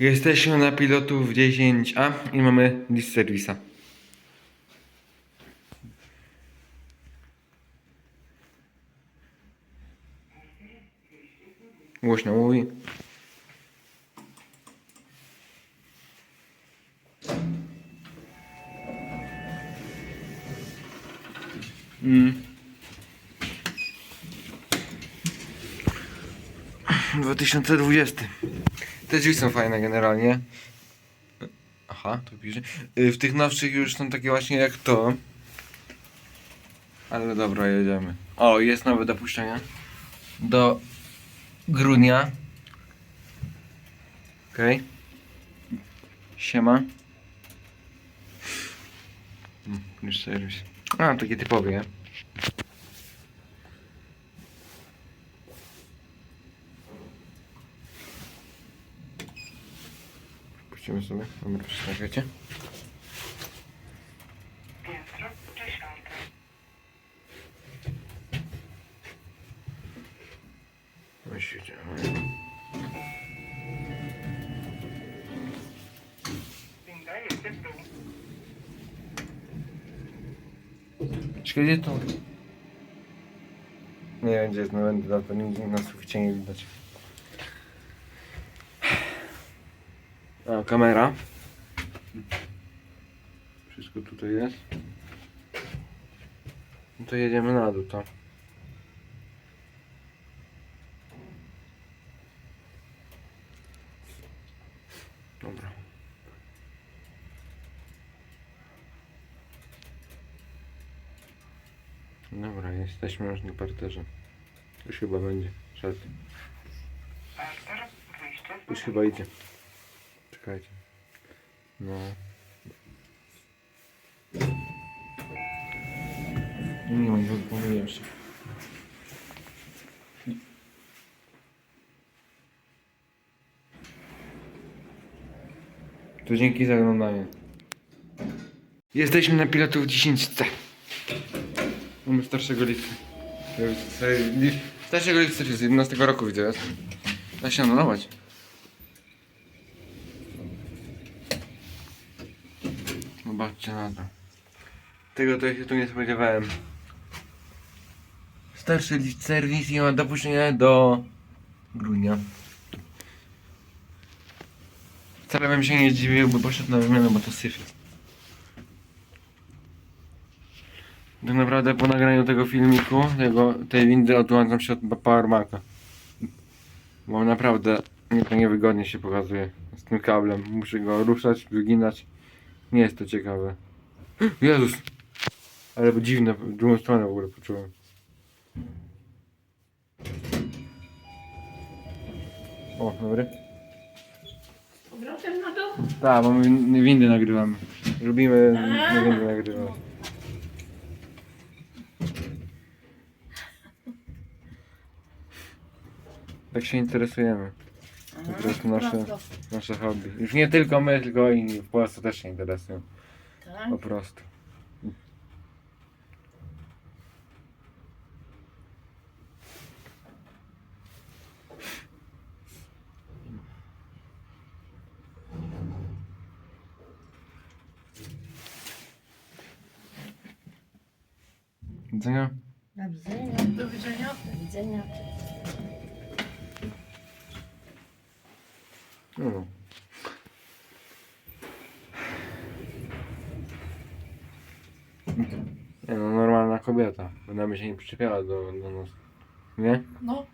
Jesteśmy na pilotów 10A i mamy list serwisa. Głośno mówi. Mm. 2020. Te drzwi są fajne generalnie. Aha, tu pisze. Y, W tych nowszych już są takie właśnie jak to. Ale dobra, jedziemy. O, jest nowe dopuszczenie. Do grudnia. Okej. Siema. Mm, Już serwis. A, takie typowe, nie? Puścimy sobie. Dobra, przestawiacie. Piętro dziesiąte. W dół. Czekaj, gdzie to? Nie wiem, gdzie jest na wentylator, nigdzie na suficie nie widać. Kamera. Wszystko tutaj jest. No to jedziemy na dół, to. Dobra. Dobra, jesteśmy już na parterze. Już chyba będzie. Szedł. Parter, wyjście z Już chyba idzie. Czekajcie. No. Nie ma, nie pomyliłem się. To dzięki za oglądanie. Jesteśmy na pilotów 10C. Mamy starszego listy. Starszego listy z 11 roku widzę. Da się anulować. Zobaczcie na to. Tego to ja się tu nie spodziewałem. Starszy serwis i ma dopuszczenie do grudnia. Wcale bym się nie zdziwił, by poszedł na wymianę, bo to syf jest. Tak naprawdę po nagraniu tego filmiku, tego, tej windy odłączam się od powerbanka. Bo naprawdę nie to niewygodnie się pokazuje z tym kablem. Muszę go ruszać, wyginać. Nie jest to ciekawe. Jezus! Ale bo dziwne, w drugą stronę w ogóle poczułem. O, dobry. Powrotem na dół? Tak, bo my win- windy nagrywamy. Lubimy na windy nagrywać. Tak się interesujemy. Po prostu nasze, nasze hobby. Już nie tylko my, tylko i w Polsce też się interesują. Tak? Po prostu. Widzenia? Do widzenia. Do widzenia. Do widzenia. No. Nie no, normalna kobieta. Ona by się nie przyczepiała do, do nas. Nie? No,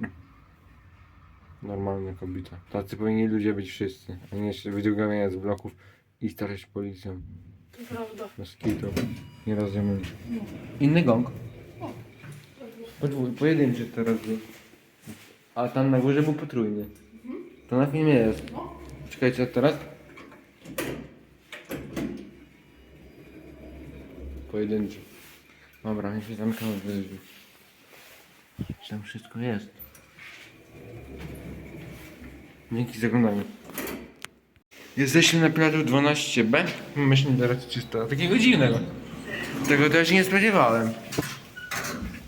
Normalna kobieta. Tacy powinni ludzie być wszyscy, a nie się wydrugowania z bloków i starać się policją. to prawda. Bez kitu. Nie rozumiem. Inny gong. Podwój, pojedynczy teraz był. A tam na górze był potrójny. To na filmie jest. No. Czekajcie, teraz? Pojedynczy. Dobra, niech się zamykamy te drzwi. Tam wszystko jest. Dzięki za oglądanie. Jesteśmy na pilotu 12B. Myślę, teraz czysto. Takiego dziwnego. Tego się nie spodziewałem.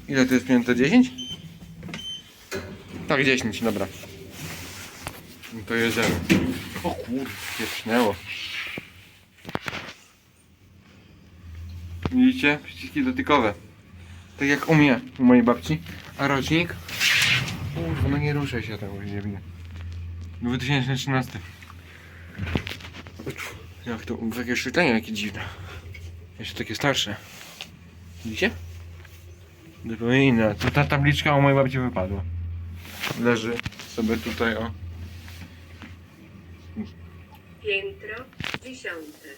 Ile to jest piąte? 10? Tak, 10, dobra. No to jedziemy. O kurde, pieprznęło. Widzicie? Przyciski dotykowe. Tak jak u mnie, u mojej babci. A rocznik? Kurwa, no nie ruszaj się tam, dziewnie. 2013. Jak to, takie oświetlenie jakie dziwne. Jeszcze takie starsze. Widzicie? Zupełnie inne. To ta tabliczka u mojej babci wypadła. Leży sobie tutaj, o. Piętro dziesiąte.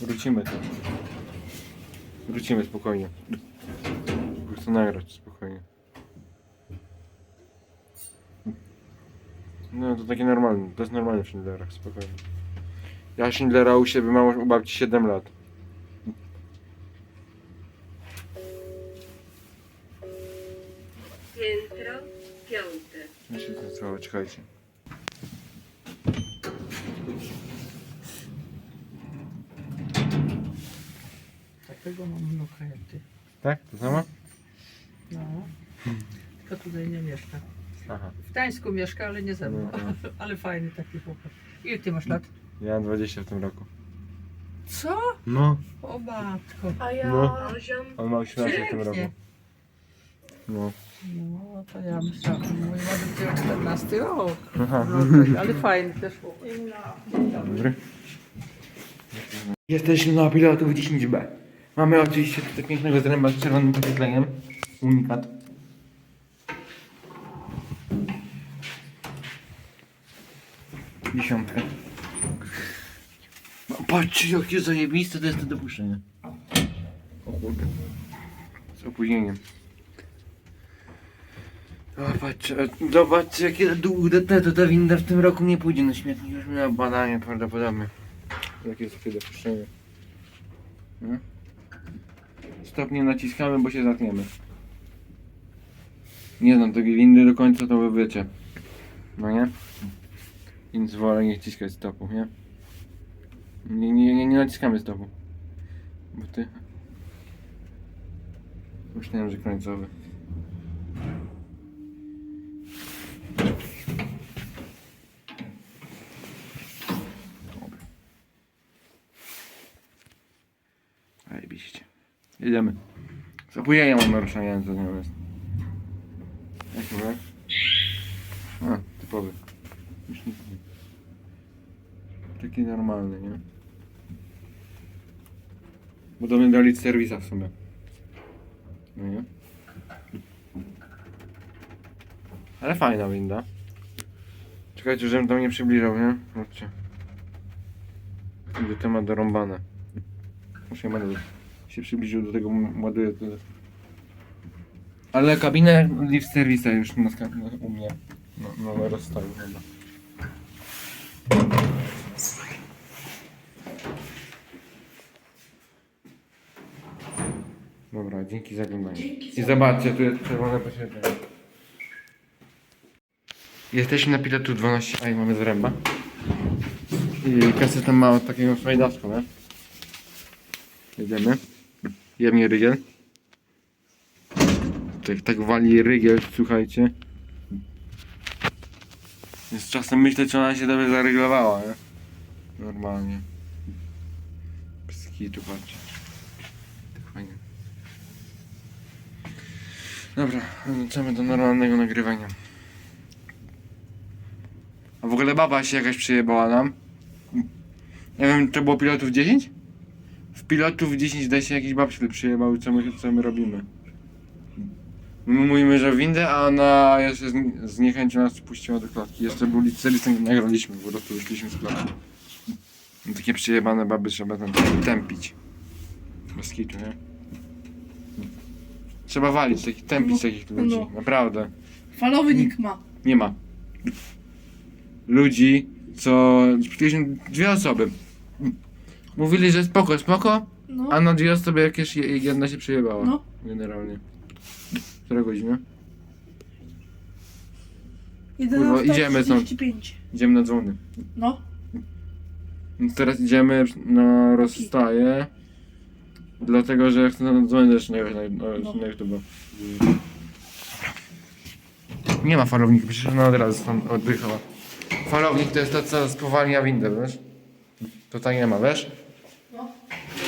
Wrócimy tu. Wrócimy spokojnie. Chcę nagrać spokojnie. No to taki normalny, to jest normalny w Schindlerach, spokojnie. Ja Schindlera u siebie mam u babci 7 lat. Jeszcze to słowo, czekajcie. Takiego mam wnuka jak ty. Tak? To samo? No. Tylko tutaj nie mieszka. Aha. W Gdańsku mieszka, ale nie ze mną. No, no. Ale fajny taki chłopak. Ile ty masz lat? Ja mam 20 w tym roku. Co? No. O matko. A ja... No. Poziom On ma 18 w tym roku. No. No to ja myślałam, mój ma dopiero 14 rok. Aha. No, ale fajny też chłopak. Dobry. Jesteśmy na pilotów 10B. Mamy oczywiście tutaj pięknego zręba z czerwonym podświetleniem. Unikat. Dziesiątkę. No, Patrzcie jakie zajebiste to jest to dopuszczenie. O kurde. Z opóźnieniem. O, patrzcie, e, zobaczcie jakie długie te, to ta winda w tym roku nie pójdzie na śmietnik. Już miała badanie prawdopodobnie. Jakie jest takie dopuszczenie. No. Stop nie naciskamy, bo się zatniemy. Nie znam tej windy do końca, to wy wiecie. No nie? Więc wolę nie ściskać stopu, nie? Nie, nie, nie, nie naciskamy stopu. Bo ty... Myślałem, że końcowy. Zajebiście. Jedziemy. Z opóźnieniem mam naruszenia, co nie jest. Jak mówię? A, typowy. Już nic nie. Taki normalny, nie? Bo do mnie dali serwisa w sumie. No nie? Ale fajna winda. Czekajcie, żebym tam nie przybliżał, nie? Chodźcie. Będzie temat dorąbane. Muszę będę się przybliżył do tego, ładuję tyle. Ale kabinę lift servisa już na, na, u mnie no, no, rozstawił chyba. Dobra, dzięki za oglądanie. I zobaczcie, tu jest czerwone poświatlenie. Jesteśmy na pilotu 12, a i mamy zręba. I kasetę ma takiego frajdaczka, nie? Jedziemy. Jemnie rygiel. Tak, tak wali rygiel, słuchajcie. Więc czasem myślę, czy ona się dobrze zaryglowała, nie? Normalnie. Pski tu patrzcie. Tak fajnie. Dobra, wracamy do normalnego nagrywania. A w ogóle baba się jakaś przyjebała nam. Nie wiem, to było pilotów 10? W pilotów 10 da się jakiś babci przyjebały, co my, co my robimy. My mówimy, że windę, a ona jeszcze z, z niechęcią nas puściła do klatki. Jeszcze był licencję nagraliśmy, po prostu wyszliśmy z klatki. No, takie przyjebane baby trzeba tam tępić. Bez kitu, nie? Trzeba walić, taki, tępić takich ludzi, no. naprawdę. Falowy nick ma. Nie ma. Ludzi, co... Spotkaliśmy dwie osoby. Mówili, że spoko, spoko, No. a na dwie osoby jakieś je- jedna się przejebała. No. Generalnie. Która godzina? Kurwa, idziemy stąd. Idziemy na dzwony. No. Więc Teraz idziemy na rozstaje. Dlatego, że chcę na dzwony też nagrać na, na, No. na YouTube. Nie ma falownika, przecież ona od razu stąd oddychała. Falownik to jest to, co spowalnia windę, wiesz? Tutaj nie ma, wiesz?